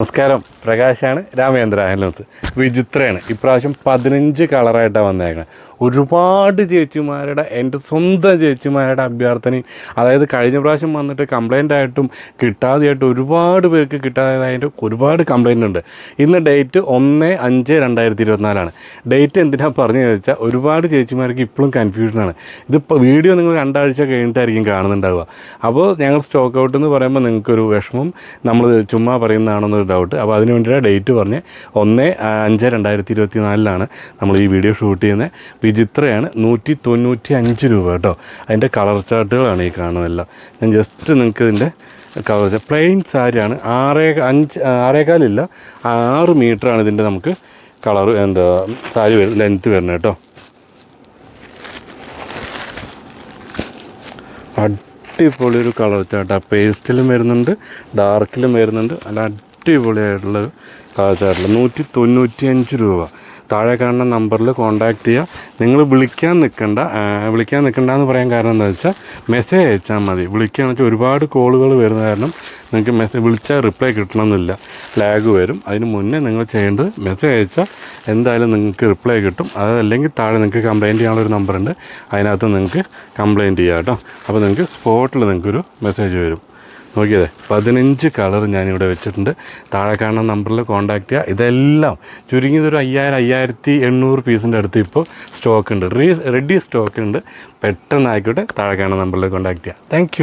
നമസ്കാരം. പ്രകാശാണ് രാമേന്ദ്ര ഹെലൻസ് വിചിത്രയാണ്. ഇപ്രാവശ്യം പതിനഞ്ച് കളറായിട്ടാണ് വന്നേക്കുന്നത് ഒരുപാട് ചേച്ചിമാരുടെ എന്റെ സ്വന്തം ചേച്ചിമാരുടെ അഭ്യർത്ഥനയും അതായത് കഴിഞ്ഞ പ്രാവശ്യം വന്നിട്ട് കംപ്ലൈന്റ് ആയിട്ടും കിട്ടാതെയായിട്ടും ഒരുപാട് പേർക്ക് കിട്ടാതായതിന്റെ ഒരുപാട് കംപ്ലൈന്റ് ഉണ്ട്. ഇന്ന് ഡേറ്റ് ഒന്ന് അഞ്ച് രണ്ടായിരത്തി ഇരുപത്തിനാലാണ് ഡേറ്റ് എന്തിനാണ് പറഞ്ഞു വെച്ചാൽ ഒരുപാട് ചേച്ചിമാർക്ക് ഇപ്പോഴും കൺഫ്യൂഷനാണ് ഇതിപ്പോൾ വീഡിയോ നിങ്ങൾ രണ്ടാഴ്ച കഴിഞ്ഞിട്ടായിരിക്കും കാണുന്നുണ്ടാവുക. അപ്പോൾ ഞങ്ങൾ സ്റ്റോക്ക് ഔട്ട് എന്ന് പറയുമ്പോൾ നിങ്ങൾക്കൊരു വിഷമം നമ്മൾ ചുമ്മാ പറയുന്നതാണെന്നൊരു ഡൗട്ട് അപ്പോൾ അതിന് വേണ്ടിയിട്ട് ഡേറ്റ് പറഞ്ഞ് ഒന്ന് അഞ്ച് രണ്ടായിരത്തി ഇരുപത്തി നാലിലാണ് നമ്മൾ ഈ വീഡിയോ ഷൂട്ട് ചെയ്യുന്നത്. വിചിത്രയാണ് നൂറ്റി തൊണ്ണൂറ്റി അഞ്ച് രൂപ കേട്ടോ. അതിന്റെ കളർ ചാർട്ടുകളാണ് ഈ കാണുന്നതെല്ലാം. ഞാൻ ജസ്റ്റ് നിങ്ങൾക്ക് ഇതിന്റെ കളർ പ്ലെയിൻ സാരിയാണ്. ആറേ അഞ്ച് ആറേകാലില്ല. ആറ് മീറ്ററാണ് ഇതിന്റെ നമുക്ക് കളർ എന്താ സാരി ലെങ്ത്ത് വരുന്നത് കേട്ടോ. അടിപൊളി ഒരു കളർ ചാട്ടാ. പേസ്റ്റിലും വരുന്നുണ്ട് ഡാർക്കിലും വരുന്നുണ്ട്. നല്ല അടിപൊളിയായിട്ടുള്ള കാഴ്ചയായിട്ടുള്ള നൂറ്റി തൊണ്ണൂറ്റി അഞ്ച് രൂപ. താഴെ കാണുന്ന നമ്പറിൽ കോൺടാക്ട് ചെയ്യുക നിങ്ങൾ വിളിക്കാൻ നിൽക്കണ്ട വിളിക്കാൻ നിൽക്കണ്ട എന്ന് പറയാൻ കാരണം എന്താ വെച്ചാൽ മെസ്സേജ് അയച്ചാൽ മതി. വിളിക്കുകയാണെന്ന് വെച്ചാൽ ഒരുപാട് കോളുകൾ വരുന്ന കാരണം നിങ്ങൾക്ക് മെസ്സേജ് വിളിച്ചാൽ റിപ്ലൈ കിട്ടണമെന്നില്ല. ലാഗ് വരും. അതിന് മുന്നേ നിങ്ങൾ ചെയ്യേണ്ടത് മെസ്സേജ് അയച്ചാൽ എന്തായാലും നിങ്ങൾക്ക് റിപ്ലൈ കിട്ടും. അതല്ലെങ്കിൽ താഴെ നിങ്ങൾക്ക് കംപ്ലയിന്റ് ചെയ്യാനുള്ള ഒരു നമ്പറുണ്ട് അതിനകത്ത് നിങ്ങൾക്ക് കംപ്ലയിന്റ് ചെയ്യാം കേട്ടോ. അപ്പോൾ നിങ്ങൾക്ക് സ്പോട്ടിൽ നിങ്ങൾക്കൊരു മെസ്സേജ് വരും. നോക്കിയതേ പതിനഞ്ച് കളർ ഞാനിവിടെ വെച്ചിട്ടുണ്ട്. താഴെ കാണുന്ന നമ്പറിൽ കോൺടാക്ട് ചെയ്യുക ഇതെല്ലാം ചുരുങ്ങിയത് ഒരു അയ്യായിരം അയ്യായിരത്തി എണ്ണൂറ് പീസിന്റെ അടുത്ത് ഇപ്പോൾ സ്റ്റോക്ക് ഉണ്ട്. റീ റെഡി സ്റ്റോക്ക് ഉണ്ട്. പെട്ടെന്നായിക്കോട്ടെ താഴെ കാണുന്ന നമ്പറിൽ കോൺടാക്ട് ചെയ്യുക താങ്ക്